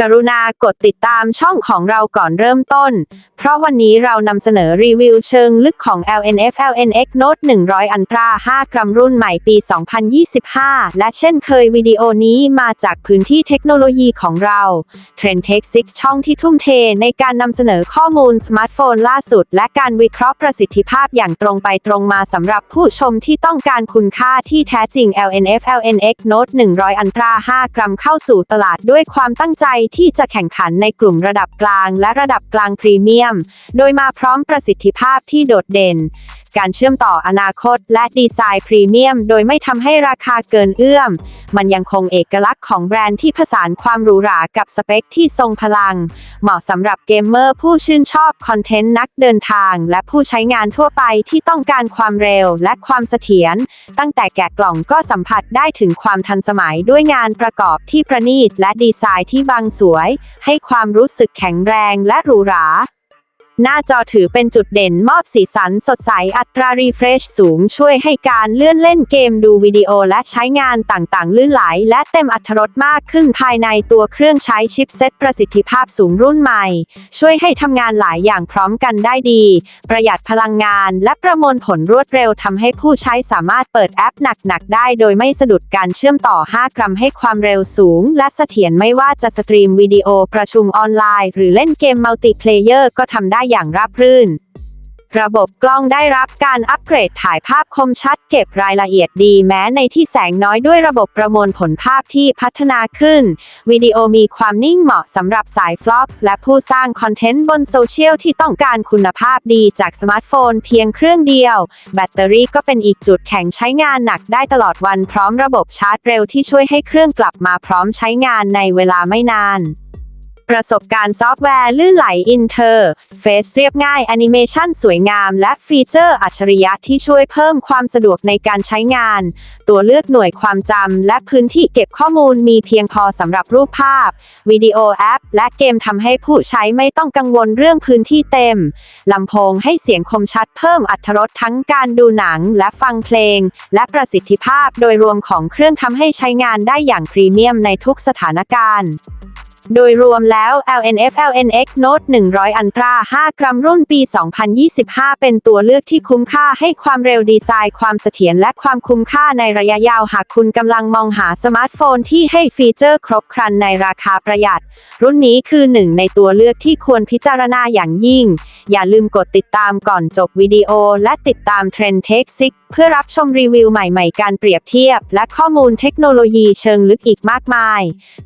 กรุณากดติดตามช่องของเราก่อนเริ่มต้น ราะวันนี้เรานำเสนอรีวิวเชิงลึกของ LNF LNX Note 100 Ultra 5 กรัมรุ่นใหม่ปี 2025 และเช่นเคยวิดีโอนี้มาจากพื้นที่เทคโนโลยีของเรา Trend Tech 6 ช่องที่ทุ่มเทในการนำเสนอข้อมูลสมาร์ทโฟนล่าสุด และการวิเคราะห์ประสิทธิภาพอย่างตรงไปตรงมาสำหรับผู้ชมที่ต้องการคุณค่าที่แท้จริง LNF LNX Note 100 Ultra 5 กรัมเข้าสู่ตลาดด้วยความตั้งใจที่จะแข่งขันในกลุ่มระดับกลางและระดับกลางพรีเมียมโดยมาพร้อมประสิทธิภาพที่โดดเด่น การเชื่อมต่ออนาคตและดีไซน์พรีเมียม โดยไม่ทำให้ราคาเกินเอื้อม มันยังคงเอกลักษณ์ของแบรนด์ที่ผสานความหรูหรากับสเปคที่ทรงพลัง เหมาะสำหรับเกมเมอร์ผู้ชื่นชอบคอนเทนต์นักเดินทาง และผู้ใช้งานทั่วไปที่ต้องการความเร็วและความเสถียร ตั้งแต่แกะกล่องก็สัมผัสได้ถึงความทันสมัยด้วยงานประกอบที่ประณีตและดีไซน์ที่บางสวย ให้ความรู้สึกแข็งแรงและหรูหรา หน้าจอถือเป็นจุดเด่นมอบสีสันสดใสอัตรารีเฟรชสูงช่วยให้การเลื่อนเล่นเกมดูวิดีโอและใช้งานต่างๆ ลื่นไหลและเต็มอัตรถรสมากขึ้นภายในตัวเครื่องใช้ชิปเซ็ตประสิทธิภาพสูงรุ่นใหม่ ช่วยให้ทำงานหลายอย่างพร้อมกันได้ดี ประหยัดพลังงานและประมวลผลรวดเร็วทำให้ผู้ใช้สามารถเปิดแอปหนักๆได้โดยไม่สะดุดการเชื่อมต่อ 5 กรัมให้ความเร็วสูง และเสถียรไม่ว่าจะสตรีมวิดีโอประชุมออนไลน์ หรือเล่นเกมมัลติเพลเยอร์ก็ทำได้อย่างราบรื่น ระบบกล้องได้รับการอัปเกรดถ่ายภาพคมชัดเก็บรายละเอียดดีแม้ในที่แสงน้อยด้วยระบบประมวลผลภาพที่พัฒนาขึ้น วิดีโอมีความนิ่งเหมาะสำหรับสายฟล็อกและผู้สร้างคอนเทนต์บนโซเชียลที่ต้องการคุณภาพดีจากสมาร์ทโฟนเพียงเครื่องเดียว แบตเตอรี่ก็เป็นอีกจุดแข็งใช้งานหนักได้ตลอดวันพร้อมระบบชาร์จเร็วที่ช่วยให้เครื่องกลับมาพร้อมใช้งานในเวลาไม่นาน ประสบการณ์ซอฟต์แวร์ลื่นไหลอินเทอร์เฟซเรียบง่ายแอนิเมชันสวยงามและฟีเจอร์อัจฉริยะที่ช่วยเพิ่มความสะดวกในการใช้งาน ตัวเลือกหน่วยความจำและพื้นที่เก็บข้อมูลมีเพียงพอสำหรับรูปภาพ วิดีโอแอป และเกมทำให้ผู้ใช้ไม่ต้องกังวลเรื่องพื้นที่เต็มลำโพงให้เสียงคมชัดเพิ่มอัตรรสทั้งการดูหนังและฟังเพลง และประสิทธิภาพโดยรวมของเครื่องทำให้ใช้งานได้อย่างพรีเมียมในทุกสถานการณ์ โดยรวมแล้ว LNF LNX Note 100 Ultra 5 กรัมรุ่นปี 2025 เป็นตัวเลือกที่คุ้มค่าให้ความเร็วดีไซน์ความเสถียรและความคุ้มค่าในระยะยาวหากคุณกำลังมองหาสมาร์ทโฟนที่ให้ฟีเจอร์ครบครันในราคาประหยัด รุ่นนี้คือหนึ่งในตัวเลือกที่ควรพิจารณาอย่างยิ่ง อย่าลืมกดติดตามก่อนจบวิดีโอ และติดตาม Trend Tech 6เพื่อรับชมรีวิวใหม่ๆ การเปรียบเทียบ และข้อมูลเทคโนโลยีเชิงลึกอีกมากมาย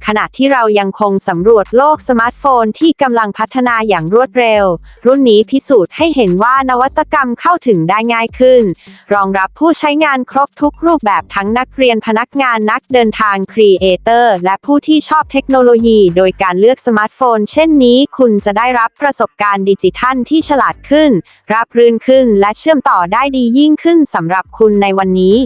ขณะที่เรายังคงสำรวจโลกสมาร์ทโฟนที่กำลังพัฒนาอย่างรวดเร็ว รุ่นนี้พิสูจน์ให้เห็นว่านวัตกรรมเข้าถึงได้ง่ายขึ้น รองรับผู้ใช้งานครบทุกรูปแบบทั้งนักเรียนพนักงานนักเดินทางครีเอเตอร์และผู้ที่ชอบเทคโนโลยี โดยการเลือกสมาร์ทโฟน เช่นนี้ คุณจะได้รับประสบการณ์ดิจิทัลที่ฉลาดขึ้นราบรื่นขึ้น และเชื่อมต่อได้ดียิ่งขึ้นสำหรับคุณในวันนี้